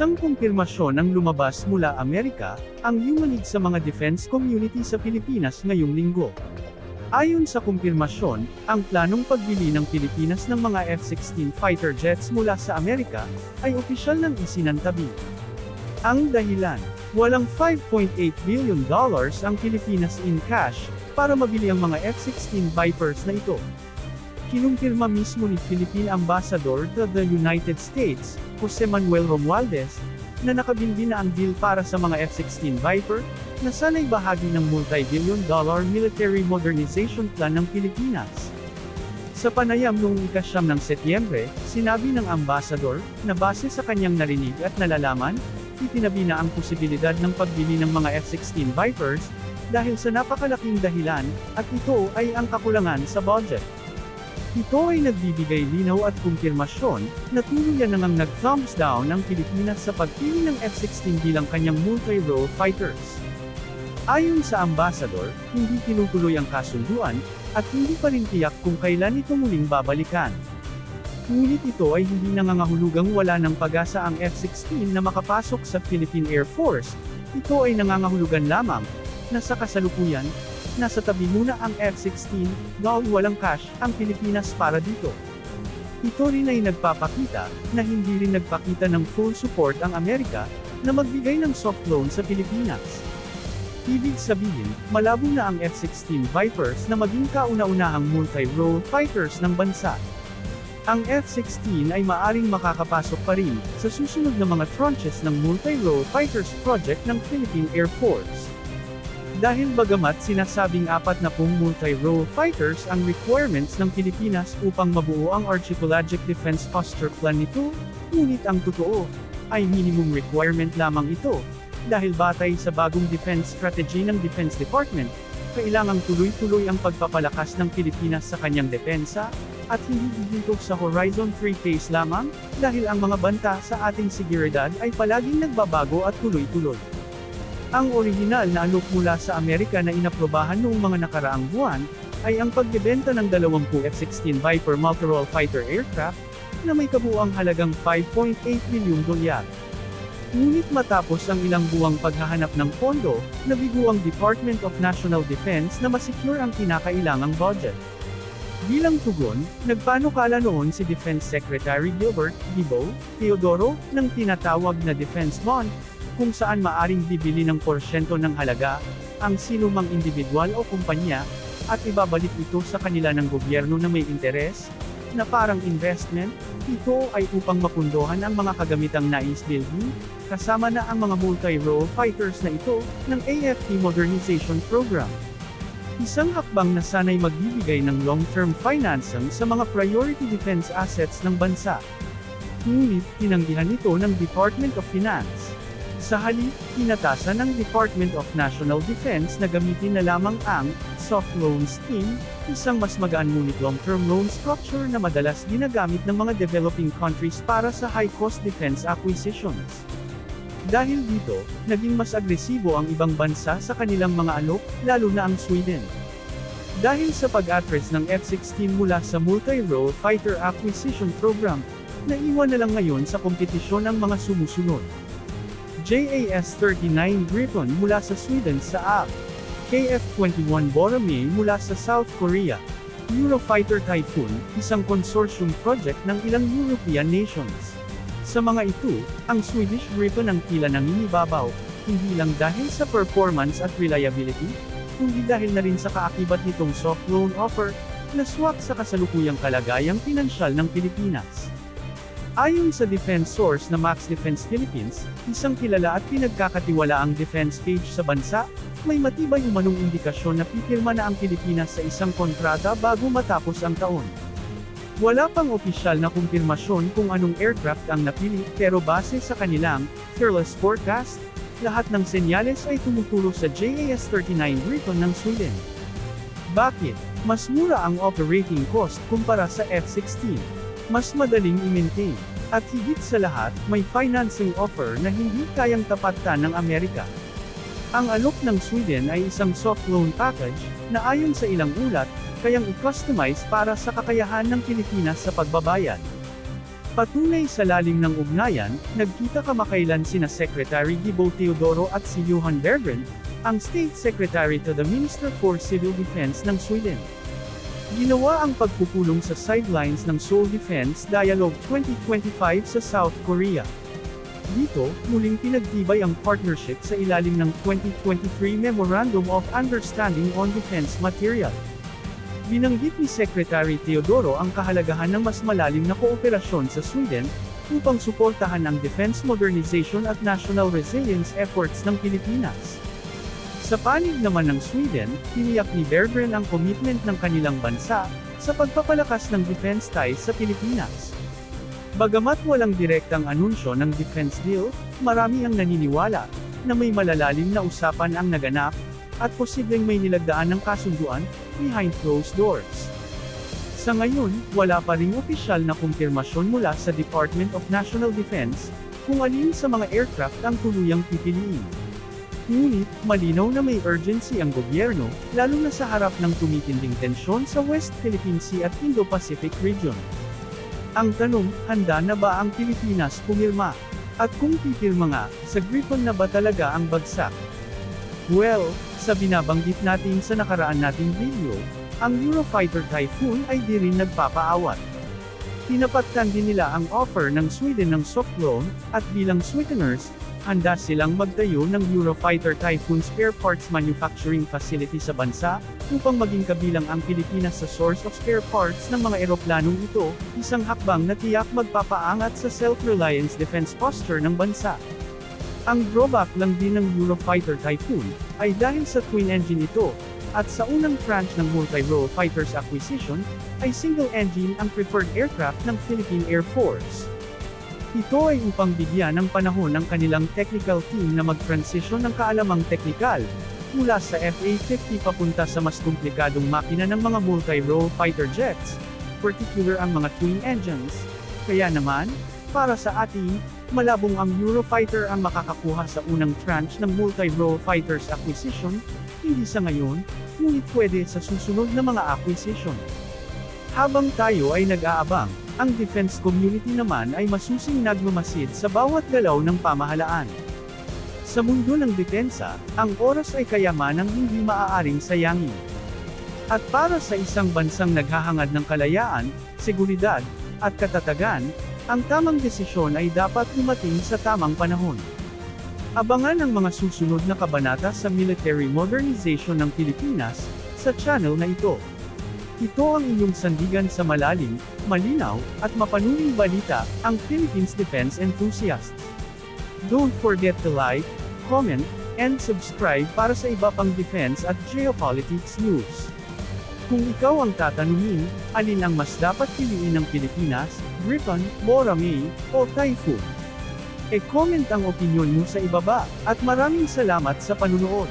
Isang kumpirmasyon ang lumabas mula Amerika, ang yumanig sa mga defense community sa Pilipinas ngayong linggo. Ayon sa kumpirmasyon, ang planong pagbili ng Pilipinas ng mga F-16 fighter jets mula sa Amerika, ay opisyal ng isinantabi. Ang dahilan, walang 5.8 billion dollars ang Pilipinas in cash, para mabili ang mga F-16 Vipers na ito. Kinumpirma mismo ni Philippine Ambassador to the United States, Jose Manuel Romualdez, na nakabindi na ang deal para sa mga F-16 Viper, na sana'y bahagi ng multi-billion dollar military modernization plan ng Pilipinas. Sa panayam noong ikasyam ng Setyembre, sinabi ng ambassador, na base sa kanyang narinig at nalalaman, itinabi na ang posibilidad ng pagbili ng mga F-16 Vipers, dahil sa napakalaking dahilan, at ito ay ang kakulangan sa budget. Ito ay nagbibigay linaw at kumpirmasyon, na tuluyan na ngang nag-thumbs down ang Pilipinas sa pagpili ng F-16 bilang kanyang multi-role fighters. Ayon sa ambassador, hindi tinutuloy ang kasunduan, at hindi pa rin tiyak kung kailan ito muling babalikan. Ngunit ito ay hindi nangangahulugang wala ng pag-asa ang F-16 na makapasok sa Philippine Air Force, ito ay nangangahulugan lamang, na sa kasalukuyan, nasa tabi muna ang F-16, dahil walang cash ang Pilipinas para dito. Ito rin ay nagpapakita, na hindi rin nagpakita ng full support ang Amerika, na magbigay ng soft loan sa Pilipinas. Ibig sabihin, malabo na ang F-16 Vipers na maging kauna-unahang multi-role fighters ng bansa. Ang F-16 ay maaring makakapasok pa rin sa susunod na mga tranches ng multi-role fighters project ng Philippine Air Force. Dahil bagamat sinasabing apat na pong multi-role fighters ang requirements ng Pilipinas upang mabuo ang Archipelagic Defense Posture Plan nito, ngunit ang totoo, ay minimum requirement lamang ito, dahil batay sa bagong defense strategy ng Defense Department, kailangang tuloy-tuloy ang pagpapalakas ng Pilipinas sa kanyang depensa, at hindi dito sa Horizon 3 phase lamang, dahil ang mga banta sa ating seguridad ay palaging nagbabago at tuloy-tuloy. Ang orihinal na alok mula sa Amerika na inaprobahan noong mga nakaraang buwan, ay ang pagbebenta ng 20 F-16 Viper Multirole Fighter Aircraft, na may kabuang halagang 5.8 bilyong dolyar. Ngunit matapos ang ilang buwang paghahanap ng pondo, nabigo ang Department of National Defense na masecure ang kinakailangang budget. Bilang tugon, nagpanukala noon si Defense Secretary Gilbert Gibo Teodoro ng tinatawag na Defense Bond, kung saan maaring bibili ng porsyento ng halaga, ang sinumang individual o kumpanya, at ibabalik ito sa kanila ng gobyerno na may interes, na parang investment, ito ay upang mapundohan ang mga kagamitang nais building, kasama na ang mga multi-role fighters na ito, ng AFP Modernization Program. Isang hakbang na sanay magbibigay ng long-term financing sa mga priority defense assets ng bansa. Ngunit, tinanggihan ito ng Department of Finance. Sa halip, pinatasan ng Department of National Defense na gamitin na lamang ang soft loan scheme, isang mas magaan ngunit long-term loan structure na madalas ginagamit ng mga developing countries para sa high-cost defense acquisitions. Dahil dito, naging mas agresibo ang ibang bansa sa kanilang mga alok, lalo na ang Sweden. Dahil sa pag-address ng F-16 mula sa Multi-Role Fighter Acquisition Program, naiwan na lang ngayon sa kompetisyon ang mga sumusunod. JAS-39 Gripen mula sa Sweden sa AP, KF-21 Boromir mula sa South Korea, Eurofighter Typhoon, isang consortium project ng ilang European nations. Sa mga ito, ang Swedish Gripen ang tila nangingibabaw, hindi lang dahil sa performance at reliability, kundi dahil na rin sa kaakibat nitong soft loan offer, na swak sa kasalukuyang kalagayang pinansyal ng Pilipinas. Ayon sa defense source na Max Defense Philippines, isang kilala at pinagkakatiwalaang defense page sa bansa, may matibay umanong indikasyon na pipirma na ang Pilipinas sa isang kontrata bago matapos ang taon. Wala pang opisyal na kumpirmasyon kung anong aircraft ang napili, pero base sa kanilang fearless forecast, lahat ng senyales ay tumuturo sa JAS-39 Gripen ng Sweden. Bakit? Mas mura ang operating cost kumpara sa F-16. Mas madaling i-maintain. At higit sa lahat, may financing offer na hindi kayang tapatan ng Amerika. Ang alok ng Sweden ay isang soft loan package, na ayon sa ilang ulat, kayang i-customize para sa kakayahan ng Pilipinas sa pagbabayad. Patunay sa lalim ng ugnayan, nagkita kamakailan sina Secretary Gibo Teodoro at si Johan Berggren, ang State Secretary to the Minister for Civil Defense ng Sweden. Ginawa ang pagpupulong sa sidelines ng Seoul Defense Dialogue 2025 sa South Korea. Dito, muling pinagtibay ang partnership sa ilalim ng 2023 Memorandum of Understanding on Defense Material. Binanggit ni Secretary Teodoro ang kahalagahan ng mas malalim na kooperasyon sa Sweden, upang suportahan ang defense modernization at national resilience efforts ng Pilipinas. Sa panig naman ng Sweden, tiniyak ni Berggren ang commitment ng kanilang bansa, sa pagpapalakas ng defense ties sa Pilipinas. Bagamat walang direktang anunsyo ng defense deal, marami ang naniniwala, na may malalalim na usapan ang naganap, at posibleng may nilagdaan ng kasunduan, behind closed doors. Sa ngayon, wala pa ring opisyal na kumpirmasyon mula sa Department of National Defense, kung alin sa mga aircraft ang tuluyang pipiliin. Ngunit, malinaw na may urgency ang gobyerno, lalo na sa harap ng tumitinding tensyon sa West Philippine Sea at Indo-Pacific region. Ang tanong, handa na ba ang Pilipinas pumirma? At kung pipirma nga, sa Griffon na ba talaga ang bagsak? Well, sa binabanggit natin sa nakaraan nating video, ang Eurofighter Typhoon ay di rin nagpapaawat. Tinapatan din nila ang offer ng Sweden ng soft loan, at bilang sweeteners, handa silang magtayo ng Eurofighter Typhoon spare parts manufacturing facility sa bansa, upang maging kabilang ang Pilipinas sa source of spare parts ng mga eroplanong ito, isang hakbang na tiyak magpapaangat sa self-reliance defense posture ng bansa. Ang drawback lang din ng Eurofighter Typhoon, ay dahil sa twin engine ito, at sa unang tranche ng multi-role fighters acquisition, ay single engine ang preferred aircraft ng Philippine Air Force. Ito ay upang bigyan ng panahon ng kanilang technical team na mag-transition ng kaalamang teknikal, mula sa FA-50 papunta sa mas komplikadong makina ng mga multi-role fighter jets, particular ang mga twin engines. Kaya naman, para sa atin, malabong ang Eurofighter ang makakakuha sa unang tranche ng multi-role fighters acquisition, hindi sa ngayon, ngunit pwede sa susunod na mga acquisition. Habang tayo ay nag-aabang, ang defense community naman ay masusing nagmamasid sa bawat galaw ng pamahalaan. Sa mundo ng depensa, ang oras ay kayamanang hindi maaaring sayangin. At para sa isang bansang naghahangad ng kalayaan, seguridad, at katatagan, ang tamang desisyon ay dapat dumating sa tamang panahon. Abangan ang mga susunod na kabanata sa military modernization ng Pilipinas, sa channel na ito. Ito ang inyong sandigan sa malalim, malinaw, at mapanuling balita, ang Philippines Defense Enthusiasts. Don't forget to like, comment, and subscribe para sa iba pang defense at geopolitics news. Kung ikaw ang tatanungin, alin ang mas dapat piliin ng Pilipinas, Griffon, Boracay, o Typhoon? E-comment ang opinion mo sa ibaba, at maraming salamat sa panunood.